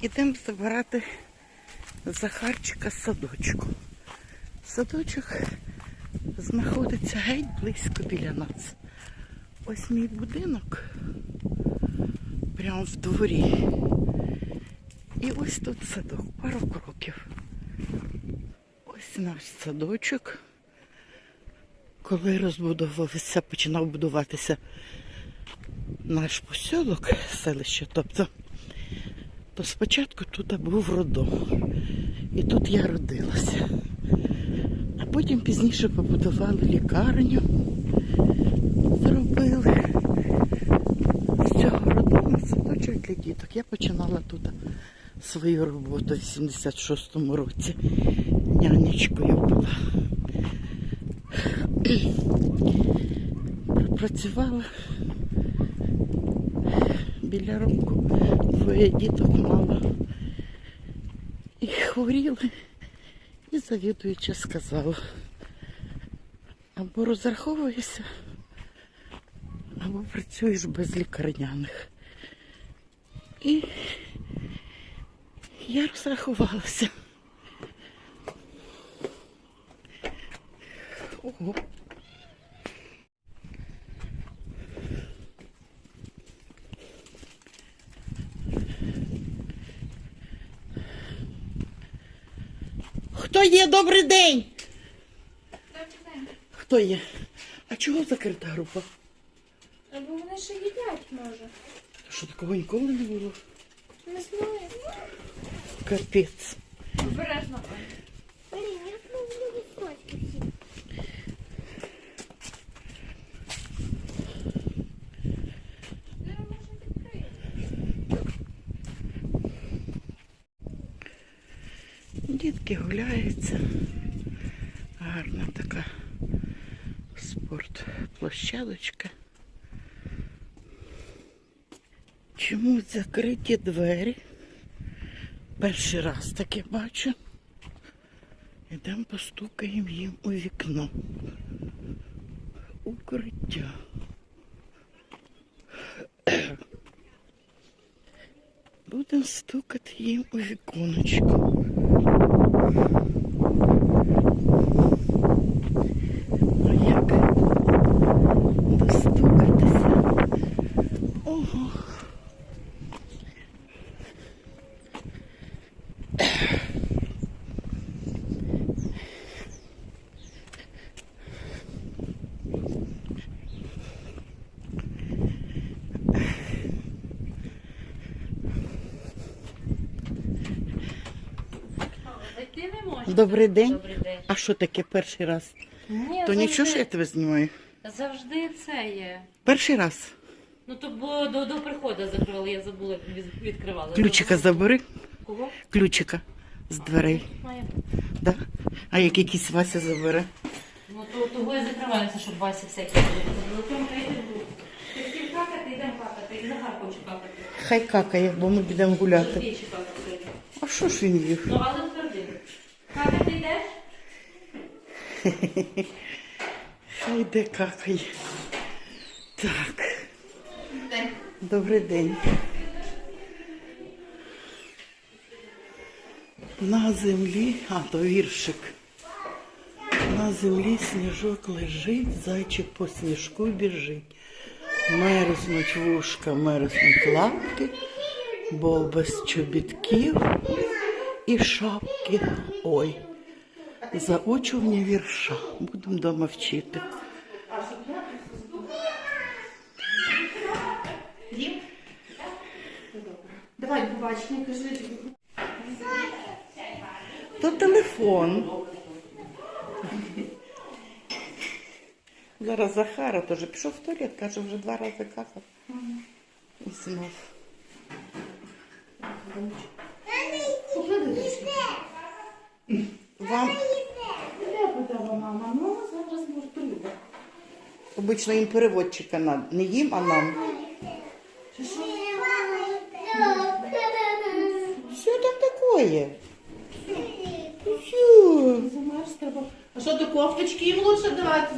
Ідемо забирати Захарчика з садочку. Садочок знаходиться геть близько біля нас. Ось мій будинок прямо в дворі. І ось тут садок, пару кроків. Ось наш садочок. Коли розбудовувався, починав будуватися наш посілок, селище, тобто, то спочатку тут був родом. І тут я родилася. А потім пізніше побудували лікарню, зробили з цього роддому садочок для діток. Я починала тут свою роботу в 76-му році. Нянечкою була. Пропрацювала біля року. Двоє діток мала. І хворіли. І завідуюча сказала. Або розраховуєшся, або працюєш без лікарняних. І я розрахувалася. Ого. Хто є? Добрий день! Хто є? А чого закрита група? Або вони ще їдять, може. Що такого ніколи не було? Не знаю. Капець. Обережно. Блин, я люблю листочки всі. Дітки гуляються. Гарна така спортплощадочка. Чомусь закриті двері. Перший раз таке бачу. Ідемо постукаємо їм у вікно. Будемо стукати їм у віконечко. А як достукатися? Ого. Зайти не можна. Добрий день. Добрий день. А що таке перший раз? Ні, То нічого, що я тебе знімаю. завжди це є. Перший раз. Ну то бо до, до приходу закривали, я забула, від- відкривала. Ключика забери. Кого? Ключика з дверей. Має. Да? А як якийсь Вася забере? Ну то того і закриваюся, щоб Вася всякі були. Ну ти хотів какати, йдемо какати. І Захар хоче какати. Хай какає, бо ми підемо гуляти. Какати. А що ж він їв? Ну але тверди. Какати йдеш? Хай йде какає. Так. Добрий день. На землі, а то віршик. На землі сніжок лежить, зайчик по сніжку біжить. Мерзнуть вушка, мерзнуть лапки, бо без чобітків і шапки. Ой, заучування вірша. Будемо вдома вчити. Давай, побачення, кажи. То телефон. Зараз Захара теж пішов в туалет, каже, вже два рази какав. І знов. Поклади. Вам Я питала мама, ну зараз може прийде. обично їм переводчика надо. Не їм, а нам. Чи що? Що там таке? Що? Замерз треба. А що до кофточки їм лучше давати?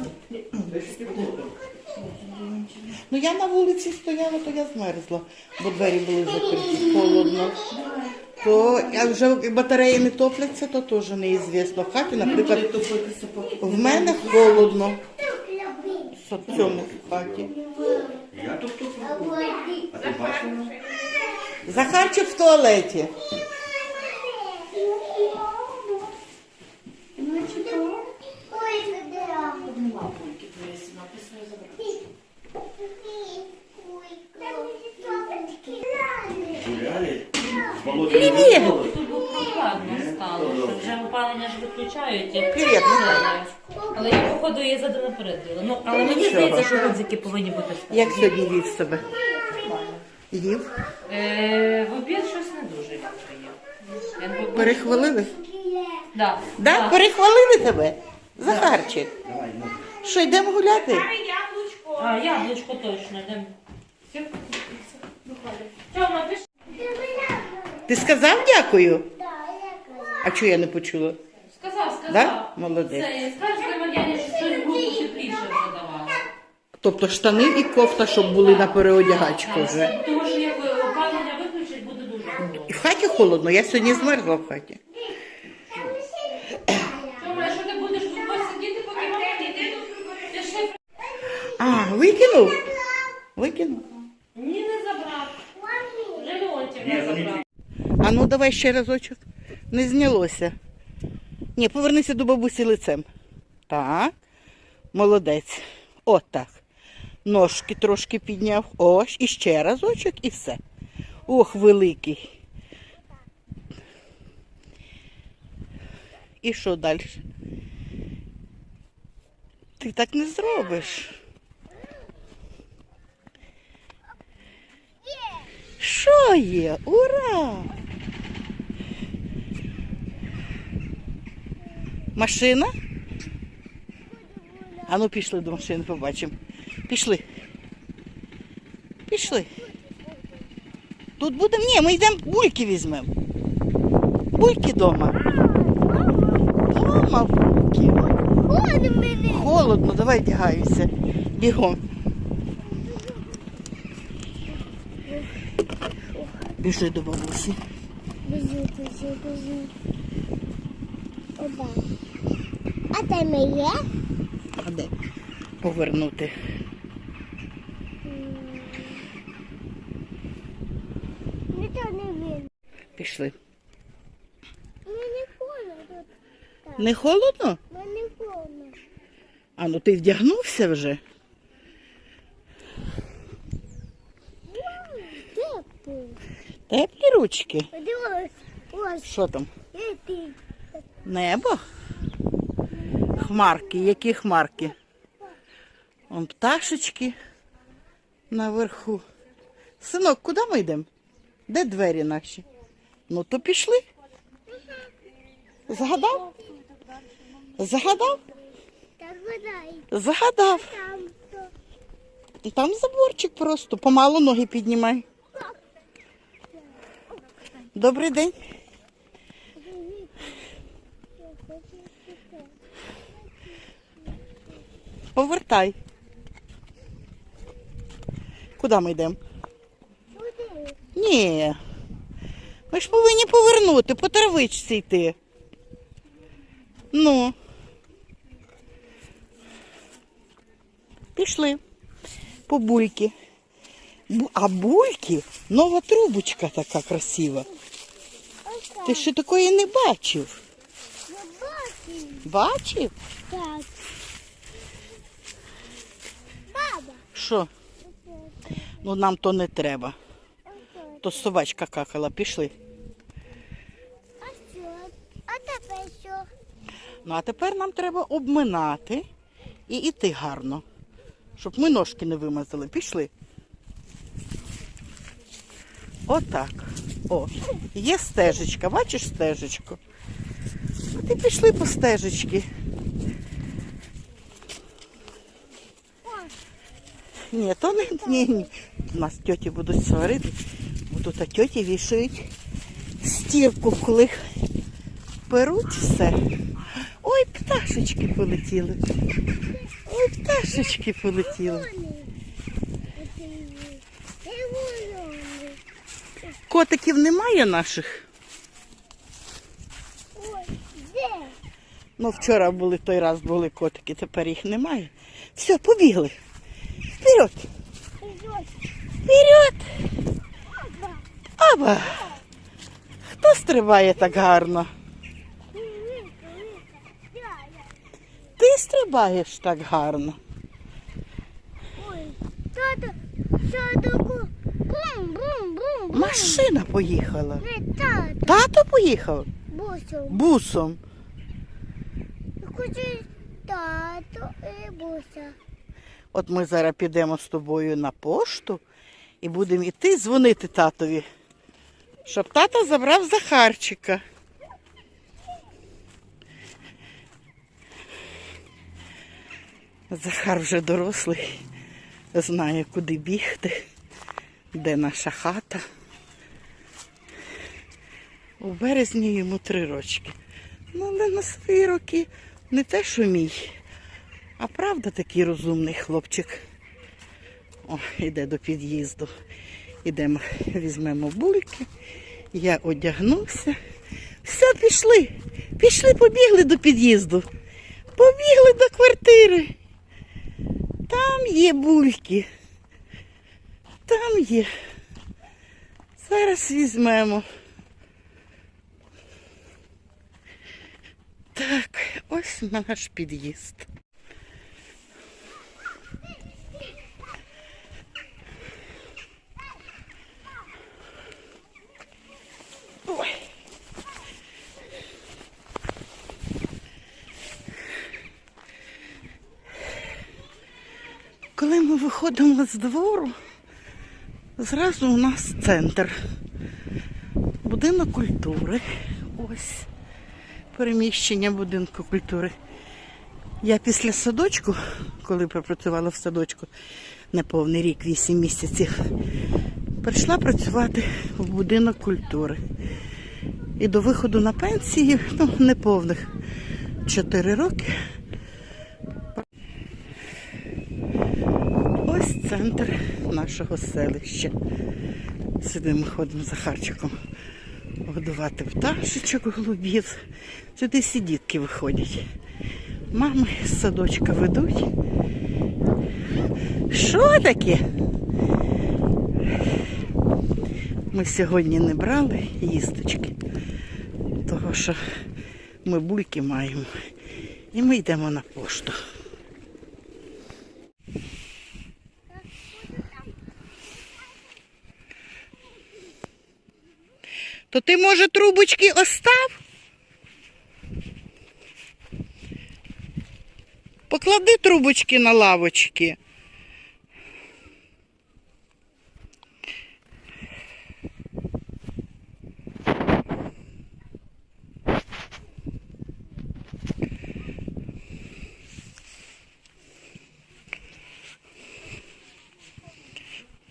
Ну я на вулиці стояла, то я змерзла, бо двері були закриті. Холодно. То а вже батареї не топляться, то теж неізвісно. В хаті, наприклад, в мене холодно. В цьому хаті. Я тут тут роблю. А ти бачила? Захарчик в туалеті. Привіт! Тут прохладно стало, що вже опалення ж виключають. як Привіт. це. Але я, походу, її задом напередила. Ну, але мені Нічого. здається, що гудзики повинні бути. Як сьогодні вів себе? Їв? Е, в обід щось не дуже не люблю. Перехвалили? Да. Да? Перехвалили тебе? Захарчик. Давай, ну. Що, йдемо гуляти? А, яблучко точно. Йдемо. Тьома, пішли. Ти сказав дякую? А чого я не почула? Сказав, сказав. Да? Молодець. Це, скажете Мар'яні, що щось групу тепліше вже. Тобто штани і кофта, щоб були на переодягачку вже. Тому що як опалення виключить, буде дуже холодно. І в хаті холодно, я сьогодні змерзла в хаті. Тьома, що ти будеш тут посидіти, поки мама не йде? А, викинув? Викинув. Ні, не забрав. Леонтів не забрав. А ну давай ще разочок. Не знялося. Ні, повернися до бабусі лицем. Так. Молодець. Отак. Ножки трошки підняв. Ось, і ще разочок, і все. Ох, великий. І що далі? Ти так не зробиш. Що є? Ура! Машина? А ну пішли до машини, побачимо. Пішли. Пішли. Тут будемо. Ні, ми йдемо бульки візьмемо. Бульки дома. Дома бульки. Холодно, давай вдягаюся. Бігом. Біжи до бабусі. Біжи, біжи, біжи. Оба. А там є? А де? Повернути. Нічого не видно. Пішли. Мені холодно. Не холодно? Мені холодно. А ну ти вдягнувся вже? Теплі ручки. Подивись. Ось. Що там? І ти. Небо? Хмарки. Які хмарки? Вон пташечки наверху. Синок, куди ми йдемо? Де двері наші? Ну то пішли. Загадав? Загадав? Загадав. Там заборчик просто. Помалу ноги піднімай. Добрий день. Повертай. Куди ми йдемо? Ні. Ми ж повинні повернути, по травичці йти. Ну. Пішли. По бульки. А бульки нова трубочка така красива. Ти ще такої не бачив. Я бачу. Бачив? Так. Що? Ну нам то не треба. То собачка какала, пішли. А що? А тепер що? Ну а тепер нам треба обминати і йти гарно, щоб ми ножки не вимазали. Пішли. Отак. О, є стежечка, бачиш стежечку? А ти пішли по стежечці. Ні, то не ні, ні. У нас тьоті будуть сварити, бо тут тьоті вішають стірку, коли перуть все. Ой, пташечки полетіли. Ой, пташечки полетіли. Котиків немає наших. Ну, вчора були той раз були котики, тепер їх немає. Все, побігли. Вперед! Вперед! Аба! Хто стрибає так гарно? Ти стрибаєш так гарно. Машина поїхала. Тато, поїхав бусом. бусом. Хочу тато і буса. От ми зараз підемо з тобою на пошту і будемо йти дзвонити татові, щоб тато забрав Захарчика. Захар вже дорослий, знає, куди бігти, де наша хата. У березні йому три рочки. Ну, але на свої роки не те, що мій. А правда такий розумний хлопчик. О, іде до під'їзду. Ідемо, візьмемо бульки. Я одягнуся. Все, пішли. Пішли, побігли до під'їзду. Побігли до квартири. Там є бульки. Там є. Зараз візьмемо. Так, ось наш під'їзд. Ой. Коли ми виходимо з двору, зразу у нас центр. Будинок культури. Ось переміщення будинку культури. Я після садочку, коли пропрацювала в садочку неповний рік, 8 місяців, прийшла працювати в будинок культури. І до виходу на пенсії, ну, неповних 4 роки. Ось центр нашого селища. Сюди ми ходимо за Харчиком годувати пташечок, голубів. Сюди всі дітки виходять. Мами з садочка ведуть. Що таке? Ми сьогодні не брали їсточки, того що ми бульки маємо. І ми йдемо на пошту. То ти, може, трубочки остав? Поклади трубочки на лавочки.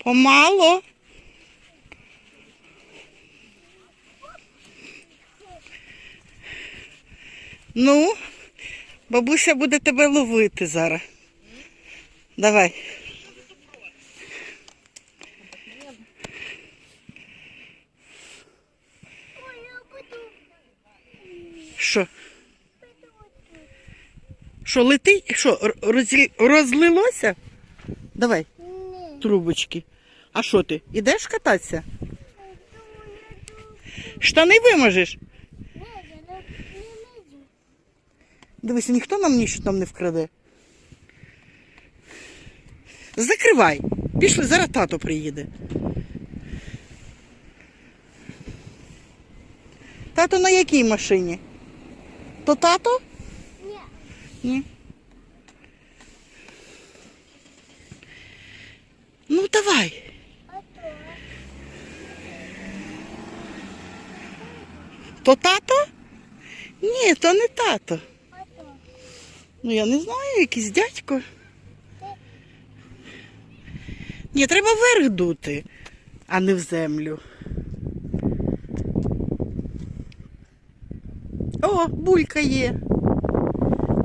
Помало. Ну, бабуся буде тебе ловити зараз. Давай. Що? Що, летить? Що, розлі- розлилося? Давай, трубочки. А що ти? Ідеш кататися? Штани вимажеш? Ні, я не, Дивись, ніхто нам нічого там не вкраде. Закривай. Пішли, зараз тато приїде. Тато на якій машині? То тато? Ні. Ні. Ну, давай. А то? То тато? Ні, то не тато. Ну, я не знаю, якийсь дядько. Ні, треба вверх дути, а не в землю. О, булька є.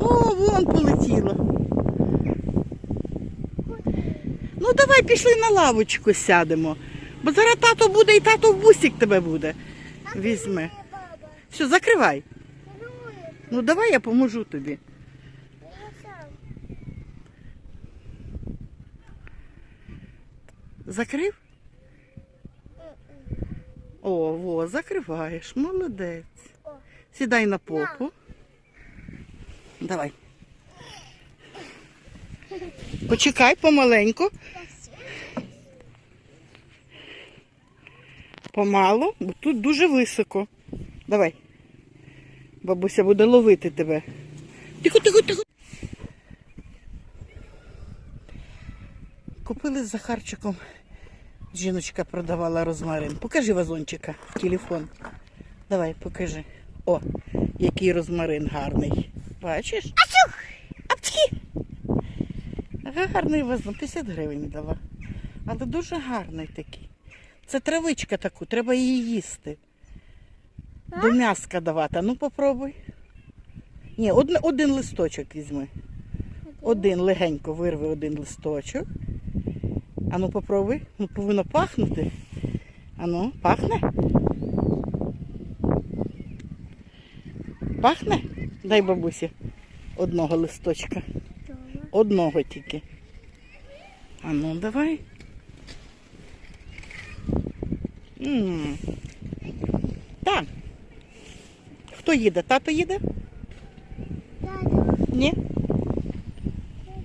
О, вон полетіла. Ну, давай пішли на лавочку сядемо. Бо зараз тато буде і тато в бусик тебе буде. Візьме. Все, закривай. Ну давай я поможу тобі. Я сам. Закрив? О, во, закриваєш. Молодець. Сідай на попу. Давай. Почекай помаленьку. Помалу, бо тут дуже високо. Давай. Бабуся буде ловити тебе. Тихо, тихо, тихо. Купили з Захарчиком. Жіночка продавала розмарин. Покажи вазончика в телефон. Давай, покажи. О, який розмарин гарний. Бачиш? Ачух! Апчхі! Гарний вазон, 50 гривень дала. Але дуже гарний такий. Це травичка таку, треба її їсти. До м'яска давати. Ну попробуй. Ні, один, один листочок візьми. Один легенько вирви один листочок. Ану попробуй. Ну повинно пахнути. Ану, пахне? Пахне? Дай бабусі одного листочка. Одного тільки. Ану, давай. м Так. Хто їде? Тато їде? Тато, Ні?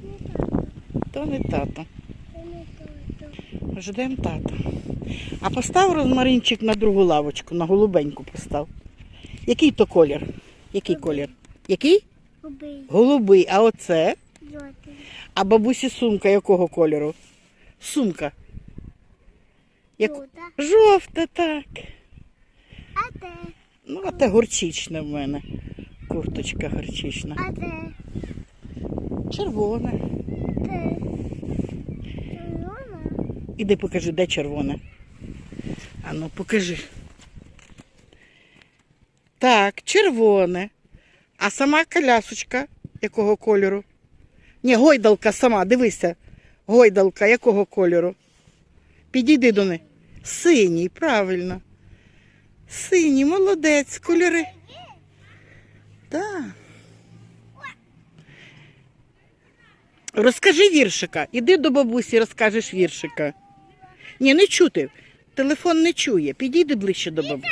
не тато. То не тато. Ждемо тата. А постав розмаринчик на другу лавочку, на голубеньку постав. Який то колір? Який колір? Який? Убий. Голубий. А оце? Жовтий. А бабусі сумка якого кольору? Сумка. Як... Жовта. Жовта, так. А те? Ну, а те горчичне в мене. Курточка горчична. А те? Червоне. Те? Іди покажи, де червоне. А ну покажи. Так, червоне. А сама колясочка якого кольору? Ні, гойдалка сама, дивися. Гойдалка якого кольору? Підійди до неї. Синій, правильно. Синій, молодець, кольори. Так. Розкажи віршика. Іди до бабусі, розкажеш віршика. Ні, не чути. Телефон не чує. Підійди ближче до бабусі.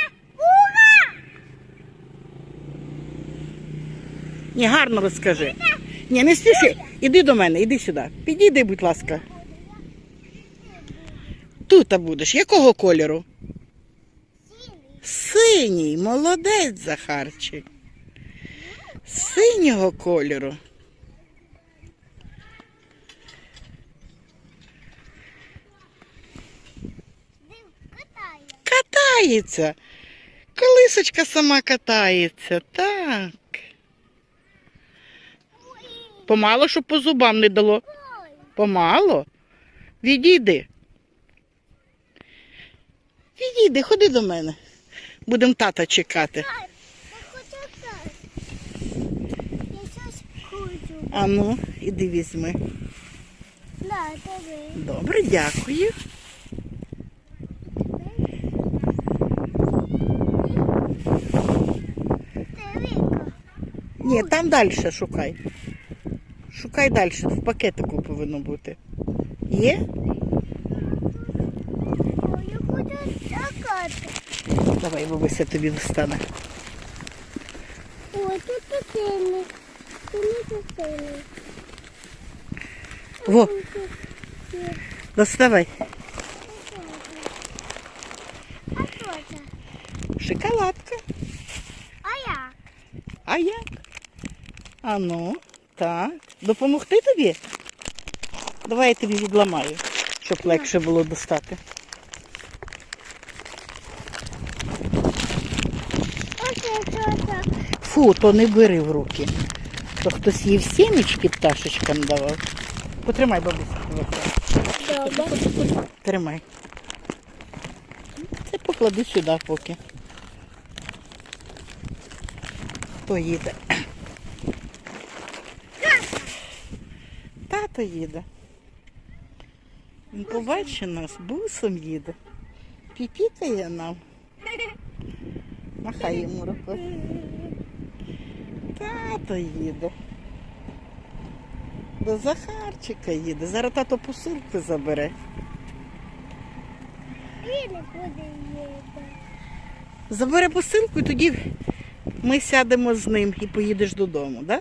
Ні, гарно розкажи. Ні, не спіши. Іди до мене, іди сюди. Підійди, будь ласка. Тут будеш. Якого кольору? Синій, молодець, Захарчик. Синього кольору. Катається. Колисочка сама катається. Так. Помало, щоб по зубам не дало. Помало. Відійди. Відійди, ходи до мене. Будемо тата чекати. А ну, іди візьми. Добре, дякую. Ти Віка. Ні, там далі шукай. Шукай далі, в пакетику повинно бути. Є? Я хочу. Давай, бабуся тобі достане. О, тут сильний. Не сильний. Во, доставай. А що це? Шоколадка. А як? А як? А ну, так. Допомогти тобі? Давай я тобі відламаю, щоб легше було достати. Фу, то не бери в руки. То хтось їв сімечки пташечкам давав. Потримай, бабуся. Тримай. Це поклади сюди поки. Хто їде? Він побачить нас, бусом їде. Піпікає нам. Махай йому рукою. тато їде. До Захарчика їде. Зараз тато посилку забере. Забере посилку і тоді ми сядемо з ним і поїдеш додому, так? Да?